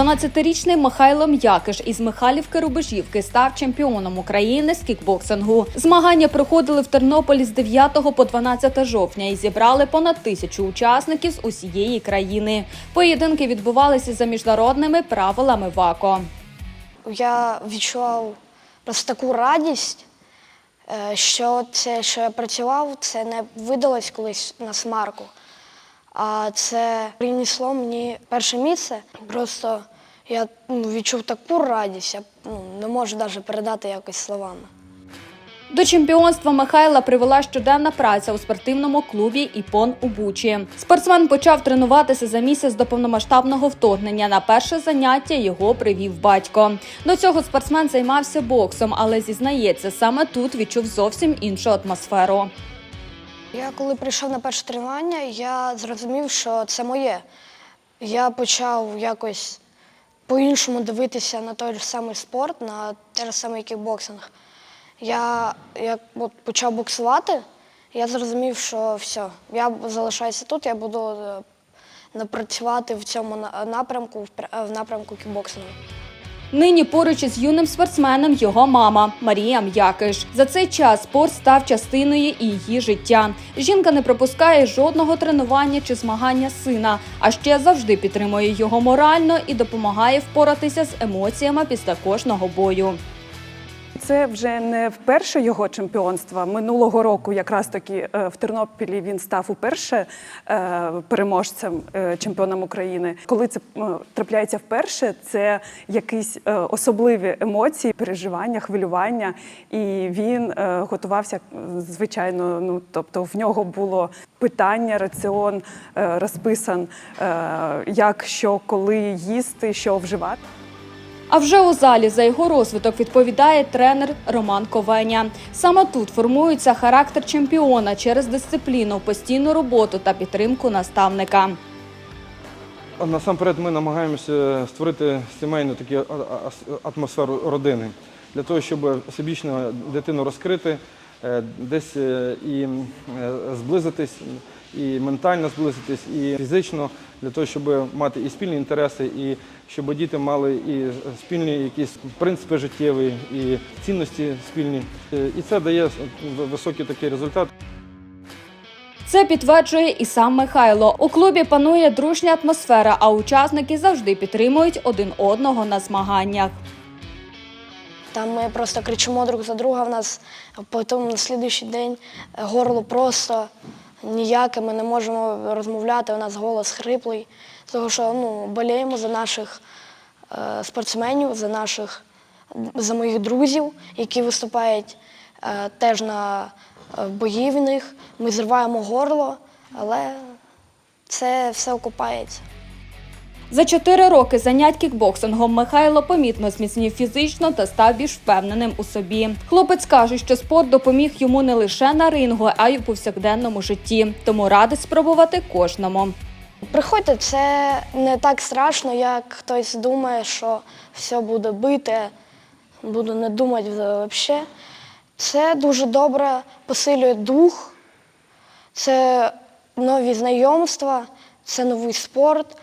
12-річний Михайло М'якиш із Михайлівки Рубежівки став чемпіоном України з кікбоксингу. Змагання проходили в Тернополі з 9 по 12 жовтня і зібрали понад тисячу учасників з усієї країни. Поєдинки відбувалися за міжнародними правилами ВАКО. Я відчував просто таку радість, е, що це, що я працював, це не видалось колись на смарку. А це принесло мені перше місце. Просто я ну, відчув таку радість, я ну, не можу навіть передати якось словами. До чемпіонства Михайла привела щоденна праця у спортивному клубі Іпон у Бучі. Спортсмен почав тренуватися за місяць до повномасштабного вторгнення. На перше заняття його привів батько. До цього спортсмен займався боксом, але зізнається, саме тут відчув зовсім іншу атмосферу. Я коли прийшов на перше тренування, я зрозумів, що це моє. Я почав якось по-іншому дивитися на той же самий спорт, на той же самий кікбоксинг. Я як от почав боксувати, я зрозумів, що все, я залишаюся тут, я буду е, напрацювати в цьому напрямку, в в напрямку кікбоксингу. Нині поруч із юним спортсменом його мама Марія М'якиш. За цей час спорт став частиною її життя. Жінка не пропускає жодного тренування чи змагання сина, а ще завжди підтримує його морально і допомагає впоратися з емоціями після кожного бою. Це вже не вперше його чемпіонство. Минулого року, якраз таки е, в Тернополі він став уперше е, переможцем е, чемпіоном України. Коли це трапляється вперше, це якісь особливі емоції, переживання, хвилювання. І він готувався звичайно. Ну тобто в нього було питання, раціон розписан, як що коли їсти, що вживати. А вже у залі за його розвиток відповідає тренер Роман Ковеня. Саме тут формується характер чемпіона через дисципліну, постійну роботу та підтримку наставника. Насамперед ми намагаємося створити сімейну таку атмосферу родини для того, щоб всебічно дитину розкрити, десь е, і е, зблизитись, і ментально зблизитись, і фізично, для того, щоб мати і спільні інтереси, і щоб діти мали і спільні якісь принципи життєві, і цінності спільні. Е, І це дає високий такий результат. Це підтверджує і сам Михайло. У клубі панує дружня атмосфера, а учасники завжди підтримують один одного на змаганнях. Там ми просто кричимо друг за друга. В нас потім на слідуючий день горло просто ніяке, ми не можемо розмовляти, у нас голос хриплий. Тому що ну, боліємо за наших е, спортсменів, за наших за моїх друзів, які виступають е, теж на е, бої в них. Ми зриваємо горло, але це все окупається. За чотири роки занять кікбоксингом Михайло помітно зміцнів фізично та став більш впевненим у собі. Хлопець каже, що спорт допоміг йому не лише на рингу, а й у повсякденному житті. Тому радить спробувати кожному. Приходьте, це не так страшно, як хтось думає, що все буде бити, буду не думати взагалі. Це дуже добре посилює дух, це нові знайомства, це новий спорт,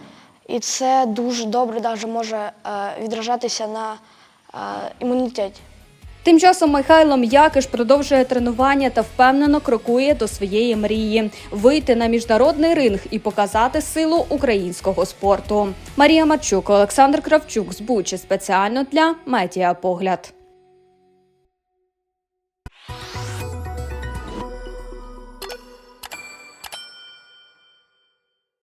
і це дуже добре навіть може е, відражатися на е, імунітеті. Тим часом Михайло М'якиш продовжує тренування та впевнено крокує до своєї мрії вийти на міжнародний ринг і показати силу українського спорту. Марія Марчук, Олександр Кравчук з Бучі спеціально для Медіапогляд.